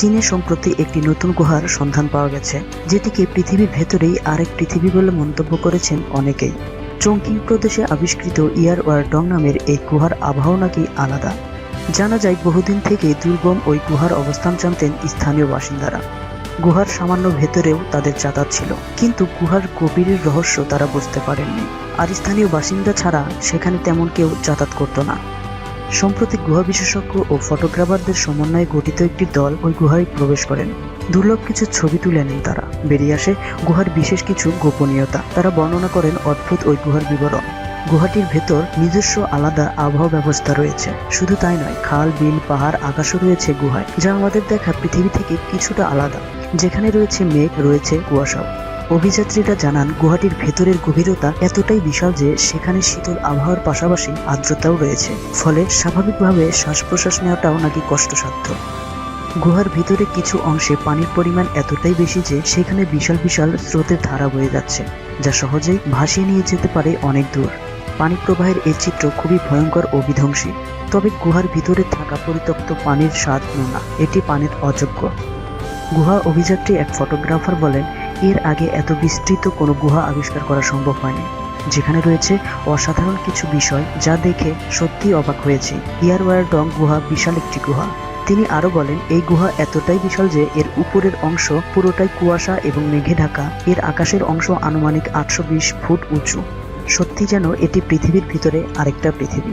চীনে সম্প্রতি একটি নতুন গুহার সন্ধান পাওয়া গেছে, যেটিকে পৃথিবীর ভেতরেই আরেক পৃথিবী বলে মন্তব্য করেছেন অনেকেই। চংকিং প্রদেশে আবিষ্কৃত ইয়ার ওয়ার ডং নামের এই গুহার আবহাওয়া নাকি আলাদা? জানা যায়, বহুদিন থেকে দুর্গম ওই গুহার অবস্থান জানতেন স্থানীয় বাসিন্দারা। গুহার সামান্য ভেতরেও তাদের যাতায়াত ছিল, কিন্তু গুহার গভীরের রহস্য তারা বুঝতে পারেননি। আর স্থানীয় বাসিন্দা ছাড়া সেখানে তেমন কেউ যাতায়াত করতো না। সম্প্রতি গুহা বিশেষজ্ঞ ও ফটোগ্রাফারদের সমন্বয়ে গঠিত একটি দল ওই গুহায় প্রবেশ করেন। দুর্লভ কিছু ছবি তুলে নেন তারা। বেরিয়ে আসে গুহার বিশেষ কিছু গোপনীয়তা। তারা বর্ণনা করেন অদ্ভুত ওই গুহার বিবরণ। গুহাটির ভেতর নিজস্ব আলাদা আবহাওয়া ব্যবস্থা রয়েছে। শুধু তাই নয়, খাল, বিল, পাহাড়, আকাশও রয়েছে গুহায়, যা আমাদের দেখা পৃথিবী থেকে কিছুটা আলাদা। যেখানে রয়েছে মেঘ, রয়েছে কুয়াশাও। অভিযাত্রীরা জানান গুহাটির ভেতরের গভীরতা এতটাই বিশাল যে সেখানে শীতল আবহাওয়ার পাশাপাশি আর্দ্রতাও রয়েছে। ফলে স্বাভাবিকভাবে শ্বাস প্রশ্বাস নেওয়াটাও নাকি কষ্টসাধ্য। গুহার ভিতরে কিছু অংশে পানির পরিমাণ এতটাই বেশি যে সেখানে বিশাল বিশাল স্রোতের ধারা বয়ে যাচ্ছে, যা সহজেই ভাসিয়ে নিয়ে যেতে পারে অনেক দূর। পানি প্রবাহের এই চিত্র খুবই ভয়ঙ্কর ও বিধ্বংসী। তবে গুহার ভিতরে থাকা পরিত্যক্ত পানির স্বাদ নোনা এটি পানির অযোগ্য। গুহা অভিযাত্রী এক ফটোগ্রাফার বলেন এর আগে এত বিস্তৃত কোনো গুহা আবিষ্কার করা সম্ভব হয়নি, যেখানে রয়েছে অসাধারণ কিছু বিষয় যা দেখে সত্যি অবাক হয়েছে। ইয়ারওয়ার ডং গুহা বিশাল একটি গুহা। তিনি আরও বলেন, এই গুহা এতটাই বিশাল যে এর উপরের অংশ পুরোটাই কুয়াশা এবং মেঘে ঢাকা। এর আকাশের অংশ আনুমানিক আটশো বিশ ফুট উঁচু। সত্যি যেন এটি পৃথিবীর ভিতরে আরেকটা পৃথিবী।